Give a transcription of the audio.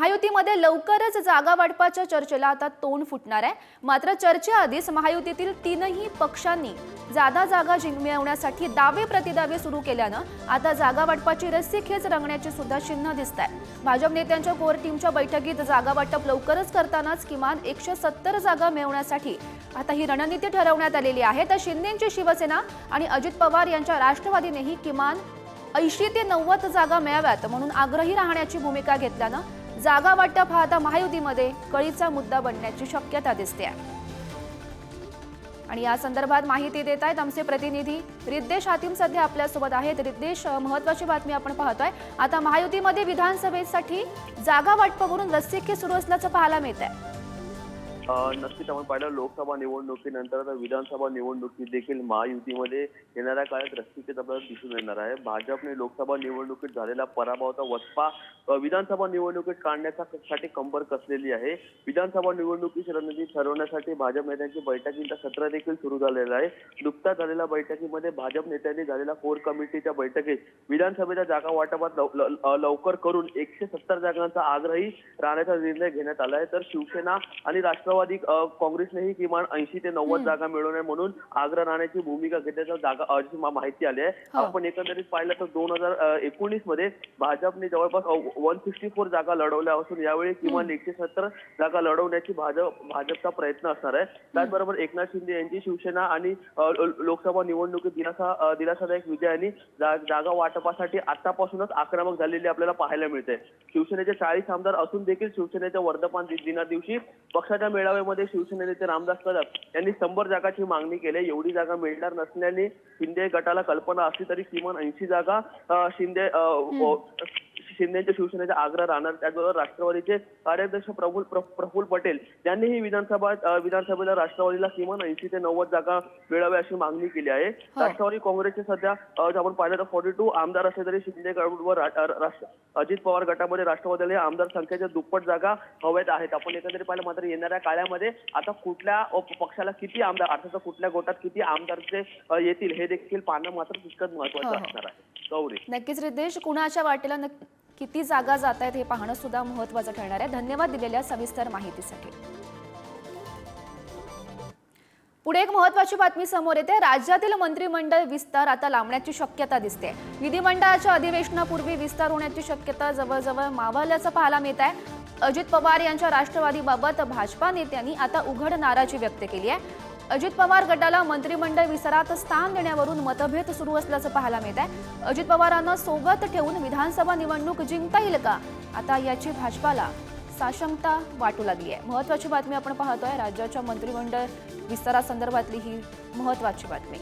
महायुतीमध्ये लवकरच जागा वाटपाच्या चर्चेला आता तोंड फुटणार आहे. मात्र चर्चेआधीच महायुतीतील तीनही पक्षांनी जादा जागा जिंक मिळवण्यासाठी दावे प्रतिदावे सुरू केल्यानं आता जागा वाटपाची रस्सीखेच रंगण्याची सुद्धा चिन्ह दिसत आहे भाजप नेत्यांच्या कोर टीमच्या बैठकीत जागा वाटप लवकरच करतानाच किमान एकशे सत्तर जागा मिळवण्यासाठी आता ही रणनीती ठरवण्यात आलेली आहे. तर शिंदेची शिवसेना आणि अजित पवार यांच्या राष्ट्रवादीनेही किमान ऐंशी ते नव्वद जागा मिळाव्यात म्हणून आग्रही राहण्याची भूमिका घेतल्यानं जागा वाटप हा आता महायुतीमध्ये कळीचा मुद्दा बनण्याची शक्यता दिसते आणि या संदर्भात माहिती देत आहेत आमचे प्रतिनिधी रिद्देश हातीम सध्या आपल्यासोबत आहेत. रिद्देश महत्वाची बातमी आपण पाहतोय. आता महायुतीमध्ये विधानसभेसाठी जागा वाटपावरून रस्सीखे सुरू असल्याचं पाहायला मिळत आहे नक्कीच आपण पाहिलं लोकसभा निवडणुकीनंतर आता विधानसभा निवडणुकीत देखील महायुतीमध्ये येणाऱ्या काळात रस्तीचे आपल्याला दिसून येणार आहे. भाजपने लोकसभा निवडणुकीत झालेला पराभवाचा वचपा विधानसभा निवडणुकीत काढण्याचा साठी कंबर कसलेली आहे. विधानसभा निवडणुकीची रणनीती ठरवण्यासाठी भाजप नेत्यांची बैठकींचा सत्र देखील सुरू झालेला आहे. नुकत्याच झालेल्या बैठकीमध्ये भाजप नेत्यांनी झालेल्या कोर कमिटीच्या बैठकीत विधानसभेच्या जागा वाटपात लवकर करून एकशे सत्तर जागांचा आग्रही राहण्याचा निर्णय घेण्यात आला आहे. तर शिवसेना आणि राष्ट्रवादी अ, काँग्रेसनेही किमान ऐंशी ते नव्वद जागा मिळवणे म्हणून आग्रह राहण्याची भूमिका घेतल्याचं जागा अशी माहिती आली आहे. हो. आपण एकंदरीत पाहिलं तर दोन हजार एकोणीसमध्ये भाजपने जवळपास वन सिक्स्टी फोर जागा लढवल्या असून यावेळी किमान एकशे सत्तर जागा लढवण्याची भाजप भाजपचा प्रयत्न असणार आहे. त्याचबरोबर एकनाथ शिंदे यांची शिवसेना आणि लोकसभा निवडणुकीत दिलासा दिलासादायक विजयाने जा- जागा वाटपासाठी आतापासूनच आक्रमक झालेली आपल्याला पाहायला मिळते. शिवसेनेचे चाळीस आमदार असून देखील शिवसेनेच्या वर्धमान दि- दिना दिवशी पक्षाच्या मेळाव्यामध्ये शिवसेने नेते रामदास कदम यांनी शंभर जागाची मागणी केली. एवढी जागा मिळणार नसल्याने शिंदे गटाला कल्पना असली तरी किमान ऐंशी जागा शिंदे शिंदेच्या शिवसेनेचा आग्रह राहणार त्याचबरोबर राष्ट्रवादीचे कार्याध्यक्ष प्रफुल प्र- प्रफुल्ल पटेल यांनीही विधानसभा विधानसभेला राष्ट्रवादीला किमान ऐंशी ते नव्वद जागा मिळाव्या अशी मागणी केली आहे. राष्ट्रवादी काँग्रेसचे सध्या आपण पाहिलं तर फॉर्टी टू आमदार असले तरी शिंदे राष्ट्र- अजित पवार गटामध्ये राष्ट्रवादीला आमदार संख्येच्या दुप्पट जागा हव्यात आहेत. आपण एकंदरीत पाहिलं मात्र येणाऱ्या काळामध्ये आता कुठल्या पक्षाला किती आमदार अर्थात कुठल्या गटात किती आमदारचे येतील हे देखील पाहणं मात्र तितकंच हो, महत्वाचं हो. असणार आहे. गौरी. नक्कीच रिद्देश कुणाच्या वाटेला नक्की किती जागा जात आहेत हे पाहणं सुद्धा महत्वाचं ठरणार आहे. धन्यवाद दिलेल्या सविस्तर माहितीसाठी. पुढे एक महत्वाची बातमी समोर येते. राज्यातील मंत्रिमंडळ विस्तार आता लांबण्याची शक्यता दिसते. विधिमंडळाच्या अधिवेशनापूर्वी विस्तार होण्याची शक्यता जवळजवळ मावळल्याचं पाहायला मिळत आहे. अजित पवार यांच्या राष्ट्रवादीबाबत भाजपा नेत्यांनी आता उघड नाराजी व्यक्त केली आहे. अजित पवार गटाला मंत्रिमंडळ विसरात स्थान देण्यावरून मतभेद सुरू असल्याचं पाहायला मिळत आहे. अजित पवारांना सोबत ठेवून विधानसभा निवडणूक जिंकता येईल का? आता याची भाजपाला साशंकता वाटू लागली आहे. महत्वाची बातमी आपण पाहतोय. राज्याच्या मंत्रिमंडळ विस्तारासंदर्भातली ही महत्वाची बातमी.